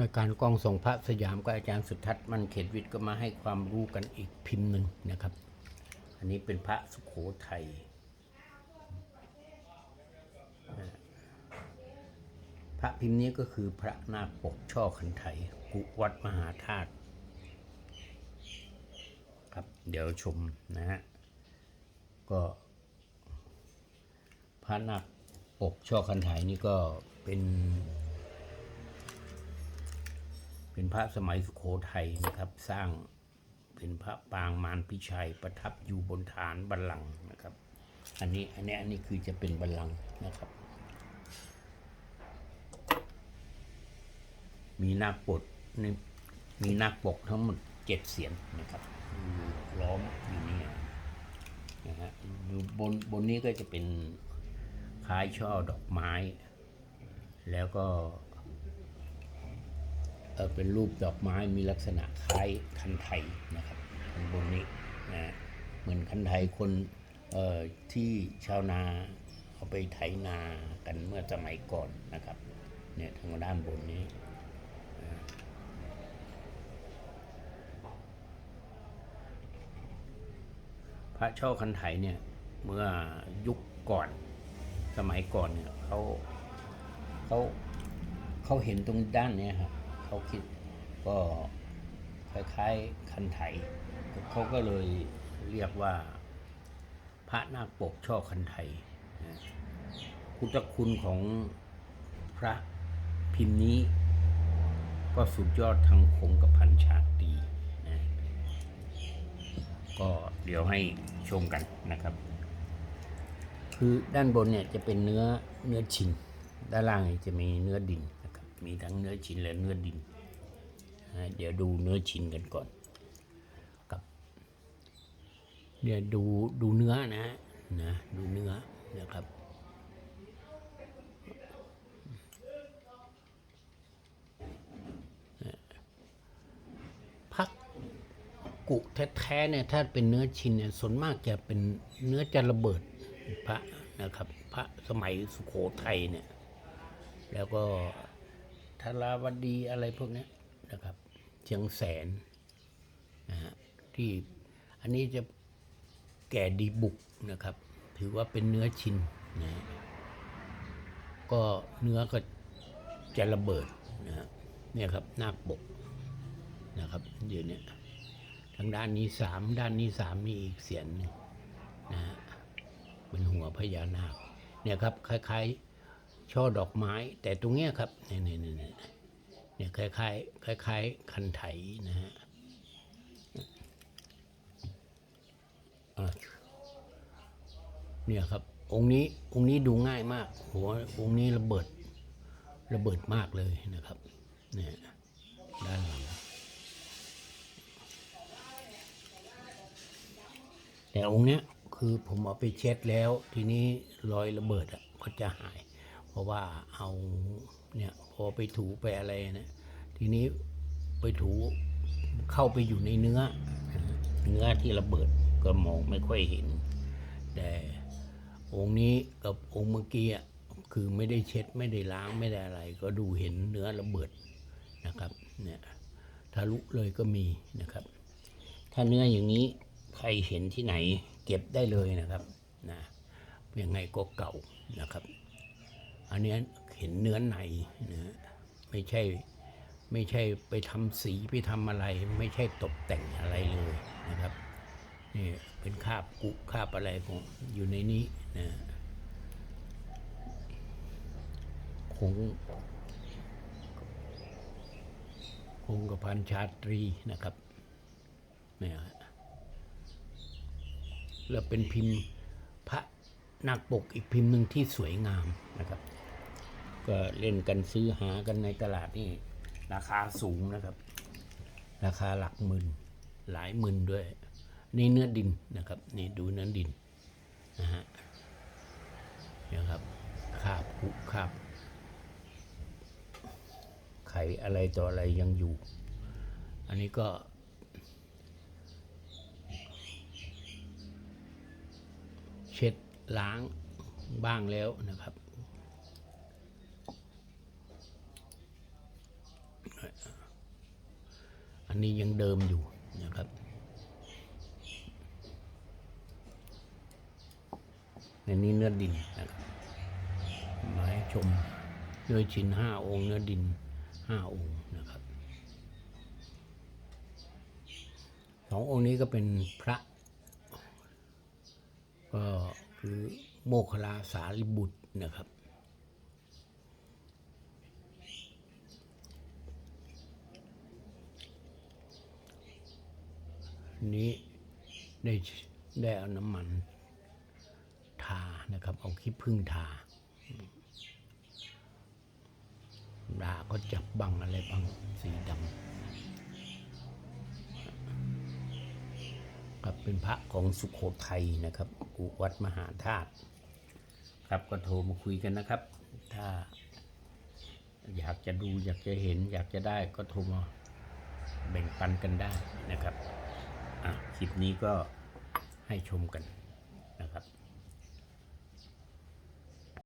รายการกองส่งพระสยามกับอาจารย์สุทัศน์มันเขตวิทย์ก็มาให้ความรู้กันอีกพิมพ์หนึ่งนะครับ อันนี้เป็นพระสุโขทัยพระพิมพ์นี้ก็คือพระนาคปกช่อขันไถกุวัดมหาธาตุครับเดี๋ยวชมนะฮะก็ พระนาคปกช่อขันไถนี่ก็เป็น เป็นพระสมัยสุโขทัยนะครับ สร้างเป็นพระปางมารพิชัยประทับอยู่บนฐานบัลลังก์นะครับ อันนี้อันนี้อันนี้คือจะเป็นบัลลังก์นะครับ มีนาคปกนี่มีนาคปกทั้งหมดเจ็ดเสียนนะครับล้อมอยู่นี่นะฮะอยู่บนบนนี้ก็จะเป็นคล้ายช่อดอกไม้ แล้วก็ เเป็นรูปดอกไม้มีลักษณะคล้ายคันไทยนะครับข้างบนนี้นะเหมือนคันไทยคนที่ชาวนาเอาไปไถนากันเมื่อสมัยก่อนนะครับเนี่ยทางด้านบนนี้พระช่อคันไถเนี่ยเมื่อยุคก่อนสมัยก่อนเนี่ยเขาเขาเขาเห็นตรงด้านเนี้ยครับ เขาคิดก็คล้ายๆคันไถเขาก็เลยเรียกว่า พระนาคปกช่อคันไถนะพุทธคุณของพระพิมพ์นี้ ก็สุดยอดทางคงกับพันชาตรีนะก็เดี๋ยวให้ชมกันนะครับ คือด้านบนเนี่ยจะเป็นเนื้อเนื้อชิ้นด้านล่างจะมีเนื้อดิน มีทั้งเนื้อชิ้นและเนื้อดิน เดี๋ยวดูเนื้อชิ้นกันก่อนกับเดี๋ยวดูดูเนื้อนะนะดูเนื้อนะครับพักกุแท้ๆเนี่ยถ้าเป็นเนื้อชิ้นเนี่ยส่วนมากจะเป็นเนื้อจะระเบิดพระนะครับ พระสมัยสุโขทัยเนี่ย แล้วก็ ธาราวดีอะไรพวกนี้นะครับเชียงแสนนะฮะที่อันนี้จะแก่ดีบุกนะครับ ถือว่าเป็นเนื้อชิ้นนะก็เนื้อก็จะระเบิดนะฮะเนี่ยครับนาคปกนะครับเดี๋ยวนี้ทางด้านนี้สามด้านนี้สามมีอีกเสียนหนึ่งนะฮะเป็นหัวพญานาคเนี่ยครับคล้ายๆ ช่อดอกไม้ แต่ตรงเนี้ยครับเนี่ยเนี่ยเนี่ยเนี่ยเนี่ยคล้ายๆคล้ายคันไถนะฮะอะเนี่ยครับ องค์นี้องค์นี้ดูง่ายมาก หัวองค์นี้ระเบิดระเบิดมากเลยนะครับเนี่ยด้านหลังแต่องค์เนี้ยคือผมเอาไปเช็ดแล้ว ทีนี้รอยระเบิดอะก็จะหาย เพราะว่าเอาเนี่ยพอไปถูไปอะไรนะทีนี้ไปถูเข้าไปอยู่ในเนื้อ เนื้อที่ระเบิดก็มองไม่ค่อยเห็น แต่องค์นี้กับองค์เมื่อกี้อะคือไม่ได้เช็ดไม่ได้ล้างไม่ได้อะไร ก็ดูเห็นเนื้อระเบิดนะครับเนี่ยทะลุเลยก็มีนะครับ ถ้าเนื้ออย่างนี้ใครเห็นที่ไหนเก็บได้เลยนะครับนะยังไงก็เก่านะครับ อันนี้เห็นเนื้อในนะไม่ใช่ไม่ใช่ไปทำสีไปทำอะไร ไม่ใช่ตกแต่งอะไรเลยนะครับนี่เป็นคาบกุคาบอะไรของอยู่ในนี้นะคงคงกระพันชาตรีนะครับเนี่ยแล้วเป็นพิมพ์พระนาคปกอีกพิมพ์หนึ่งที่สวยงามน ก็เล่นกันซื้อหากันในตลาดนี่ราคาสูงนะครับ ราคาหลักหมื่นหลายหมื่นด้วย นี่เนื้อดินนะครับ นี่ดูเนื้อดินนะฮะนี่ยครับคาบผุคาบไข่อะไรต่ออะไรยังอยู่ อันนี้ก็เช็ดล้างบ้างแล้วนะครับ อันนี้ยังเดิมอยู่นะครับอันนี้เนื้อดินนะครับมาให้ชมด้วยชิ้นห้าองค์เนื้อดินห้าองค์นะครับสององค์นี้ก็เป็นพระ ก็คือโมคลาสารีบุตรนะครับ นี้ได้ได้เอาน้ำมันทานะครับ เอาขี้ผึ้งทาดาก็จับบังอะไรบังสีดำครับเป็นพระของสุขโขทัยนะครับกุวัดมหาธาตุครับก็โทรมาคุยกันนะครับ ถ้า อยากจะดูอยากจะเห็น อยากจะได้ก็โทรมาแบ่งปันกันได้นะครับ คลิปนี้ก็ให้ชมกันนะครับ